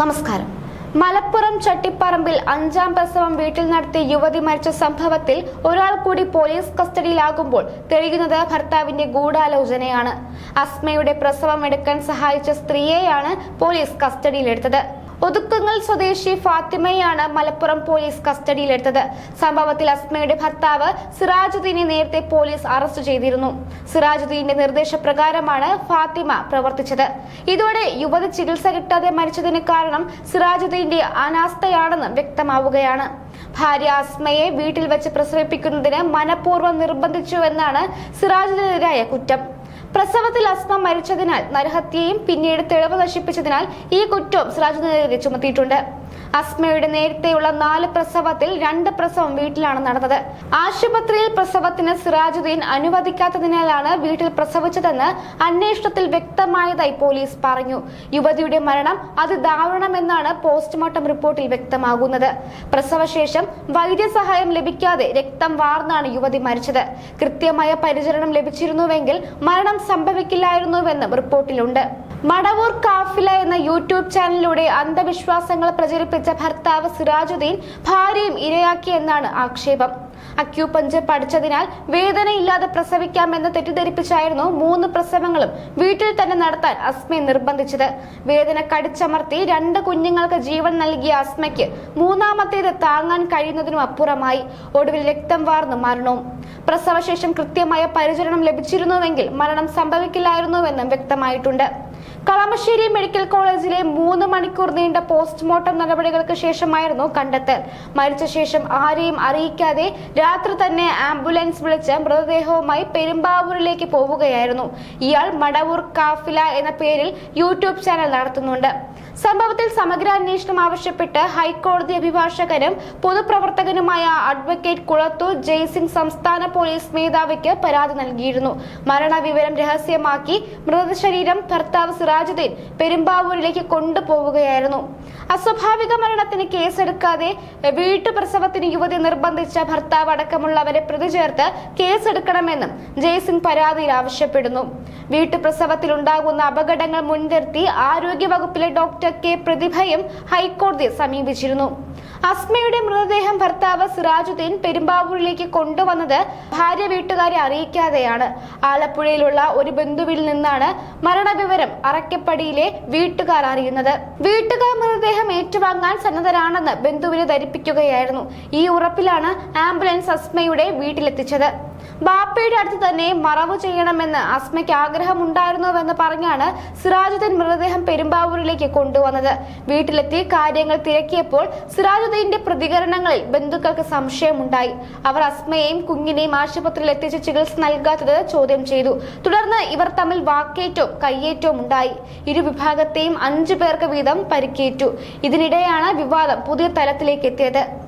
നമസ്കാരം. മലപ്പുറം ചട്ടിപ്പറമ്പിൽ അഞ്ചാം പ്രസവം വീട്ടിൽ നടത്തിയ യുവതി മരിച്ച സംഭവത്തിൽ ഒരാൾ കൂടി പോലീസ് കസ്റ്റഡിയിലാകുമ്പോൾ തെളിയുന്നത് ഭർത്താവിന്റെ ഗൂഢാലോചനയാണ്. അസ്മയുടെ പ്രസവം എടുക്കാൻ സഹായിച്ച സ്ത്രീയെയാണ് പോലീസ് കസ്റ്റഡിയിലെടുത്തത്. ഒതുക്കുങ്ങൽ സ്വദേശി ഫാത്തിമയാണ് മലപ്പുറം പോലീസ് കസ്റ്റഡിയിലെടുത്തത്. സംഭവത്തിൽ അസ്മയുടെ ഭർത്താവ് സിറാജുദ്ദീനെ നേരത്തെ പോലീസ് അറസ്റ്റ് ചെയ്തിരുന്നു. സിറാജുദ്ദീന്റെ നിർദ്ദേശപ്രകാരമാണ് ഫാത്തിമ പ്രവർത്തിച്ചത്. ഇതോടെ യുവതി ചികിത്സ കിട്ടാതെ മരിച്ചതിന് കാരണം സിറാജുദ്ദീന്റെ അനാസ്ഥയാണെന്ന് വ്യക്തമാവുകയാണ്. ഭാര്യ അസ്മയെ വീട്ടിൽ വെച്ച് പ്രസവിപ്പിക്കുന്നതിന് മനഃപൂർവം നിർബന്ധിച്ചുവെന്നാണ് സിറാജുദ്ദീനെതിരായ കുറ്റം. പ്രസവത്തിൽ അസ്മ മരിച്ചതിനാൽ നരഹത്യയും പിന്നീട് തെളിവ് നശിപ്പിച്ചതിനാൽ ഈ കുറ്റവും സിറാജുദ്ദീനെതിരെ ചുമത്തിയിട്ടുണ്ട് അസ്മയുടെ നേരത്തെയുള്ള നാല് പ്രസവത്തിൽ രണ്ട് പ്രസവം വീട്ടിലാണ് നടന്നത്. ആശുപത്രിയിൽ പ്രസവത്തിന് സിറാജുദ്ദീൻ അനുവദിക്കാത്തതിനാലാണ് വീട്ടിൽ പ്രസവിച്ചതെന്ന് അന്വേഷണത്തിൽ വ്യക്തമായതായി പോലീസ് പറഞ്ഞു. യുവതിയുടെ മരണം അത് അതിദാരുണമെന്നാണ് പോസ്റ്റ്മോർട്ടം റിപ്പോർട്ടിൽ വ്യക്തമാകുന്നത്. പ്രസവശേഷം വൈദ്യസഹായം ലഭിക്കാതെ രക്തം വാർന്നാണ് യുവതി മരിച്ചത്. കൃത്യമായ പരിചരണം ലഭിച്ചിരുന്നുവെങ്കിൽ മരണം സംഭവിക്കില്ലായിരുന്നുവെന്നും റിപ്പോർട്ടിലുണ്ട്. മടവൂർ കാഫില എന്ന യൂട്യൂബ് ചാനലിലൂടെ അന്ധവിശ്വാസങ്ങൾ പ്രചരിപ്പിച്ച ഭർത്താവ് സിറാജുദ്ദീൻ ഭാര്യയും ഇരയാക്കിയെന്നാണ് ആക്ഷേപം. അക്യൂപഞ്ചർ പഠിച്ചതിനാൽ വേദനയില്ലാതെ പ്രസവിക്കാമെന്ന് തെറ്റിദ്ധരിപ്പിച്ചായിരുന്നു മൂന്ന് പ്രസവങ്ങളും വീട്ടിൽ തന്നെ നടത്താൻ അസ്മയെ നിർബന്ധിച്ചത്. വേദന കടിച്ചമർത്തി രണ്ട് കുഞ്ഞുങ്ങൾക്ക് ജീവൻ നൽകിയ അസ്മയ്ക്ക് മൂന്നാമത്തേത് താങ്ങാൻ കഴിയുന്നതിനും അപ്പുറമായി. ഒടുവിൽ രക്തം വാർന്നു മരണവും. പ്രസവശേഷം കൃത്യമായ പരിചരണം ലഭിച്ചിരുന്നുവെങ്കിൽ മരണം സംഭവിക്കില്ലായിരുന്നുവെന്നും വ്യക്തമായിട്ടുണ്ട്. കളമശ്ശേരി മെഡിക്കൽ കോളേജിലെ മൂന്ന് മണിക്കൂർ നീണ്ട പോസ്റ്റ്മോർട്ടം നടപടികൾക്ക് ശേഷമായിരുന്നു കണ്ടെത്തൽ. മരിച്ച ശേഷം ആരെയും അറിയിക്കാതെ രാത്രി തന്നെ ആംബുലൻസ് വിളിച്ച് മൃതദേഹവുമായി പെരുമ്പാവൂരിലേക്ക് പോവുകയായിരുന്നു. ഇയാൾ മടവൂർ കാഫില എന്ന പേരിൽ യൂട്യൂബ് ചാനൽ നടത്തുന്നുണ്ട്. സംഭവത്തിൽ സമഗ്ര അന്വേഷണം ആവശ്യപ്പെട്ട് ഹൈക്കോടതി അഭിഭാഷകനും പൊതുപ്രവർത്തകനുമായ അഡ്വക്കേറ്റ് കുളത്തൂർ ജയ്സിംഗ് സംസ്ഥാന പോലീസ് മേധാവിക്ക് പരാതി നൽകിയിരുന്നു. മരണവിവരം രഹസ്യമാക്കി മൃതശരീരം ഭർത്താവ് സിറാജുദ്ദീൻ പെരുമ്പാവൂരിലേക്ക് കൊണ്ടുപോവുകയായിരുന്നു. അസ്വാഭാവിക മരണത്തിന് കേസെടുക്കാതെ വീട്ടുപ്രസവത്തിന് യുവതി നിർബന്ധിച്ച ഭർത്താവ് അടക്കമുള്ളവരെ പ്രതി ചേർത്ത് കേസെടുക്കണമെന്നും ജയ്സിംഗ് പരാതിയിൽ ആവശ്യപ്പെടുന്നു. വീട്ടുപ്രസവത്തിൽ ഉണ്ടാകുന്ന അപകടങ്ങൾ മുൻനിർത്തി ആരോഗ്യവകുപ്പിലെ ഡോക്ടർ കെ പ്രതിഭയും ഹൈക്കോടതിയെ സമീപിച്ചിരുന്നു. അസ്മയുടെ മൃതദേഹം ഭർത്താവ് സിറാജുദ്ദീൻ പെരുമ്പാവൂരിലേക്ക് കൊണ്ടുവന്നത് ഭാര്യ വീട്ടുകാരെ അറിയിക്കാതെയാണ്. ആലപ്പുഴയിലുള്ള ഒരു ബന്ധുവിൽ നിന്നാണ് മരണവിവരം അറക്കപ്പടിയിലെ വീട്ടുകാർ അറിയുന്നത്. വീട്ടുകാർ മൃതദേഹം ഏറ്റുവാങ്ങാൻ സന്നദ്ധരാണെന്ന് ബന്ധുവിനെ ധരിപ്പിക്കുകയായിരുന്നു. ഈ ഉറപ്പിലാണ് ആംബുലൻസ് അസ്മയുടെ വീട്ടിലെത്തിച്ചത്. ബാപ്പയുടെ അടുത്ത് തന്നെ മറവ് ചെയ്യണമെന്ന് അസ്മയ്ക്ക് ആഗ്രഹമുണ്ടായിരുന്നുവെന്ന് പറഞ്ഞാണ് സിറാജുദ്ദീൻ മൃതദേഹം പെരുമ്പാവൂരിലേക്ക് കൊണ്ടുവന്നത്. വീട്ടിലെത്തി കാര്യങ്ങൾ തിരക്കിയപ്പോൾ സിറാജുദ്ദീന്റെ പ്രതികരണങ്ങളിൽ ബന്ധുക്കൾക്ക് സംശയമുണ്ടായി. അവർ അസ്മയെയും കുഞ്ഞിനെയും ആശുപത്രിയിൽ എത്തിച്ച് ചികിത്സ നൽകാത്തത് ചോദ്യം ചെയ്തു. തുടർന്ന് ഇവർ തമ്മിൽ വാക്കേറ്റവും കയ്യേറ്റവും ഉണ്ടായി. ഇരുവിഭാഗത്തെയും അഞ്ചു പേർക്ക് വീതം പരിക്കേറ്റു. ഇതിനിടെയാണ് വിവാദം പുതിയ തലത്തിലേക്ക് എത്തിയത്.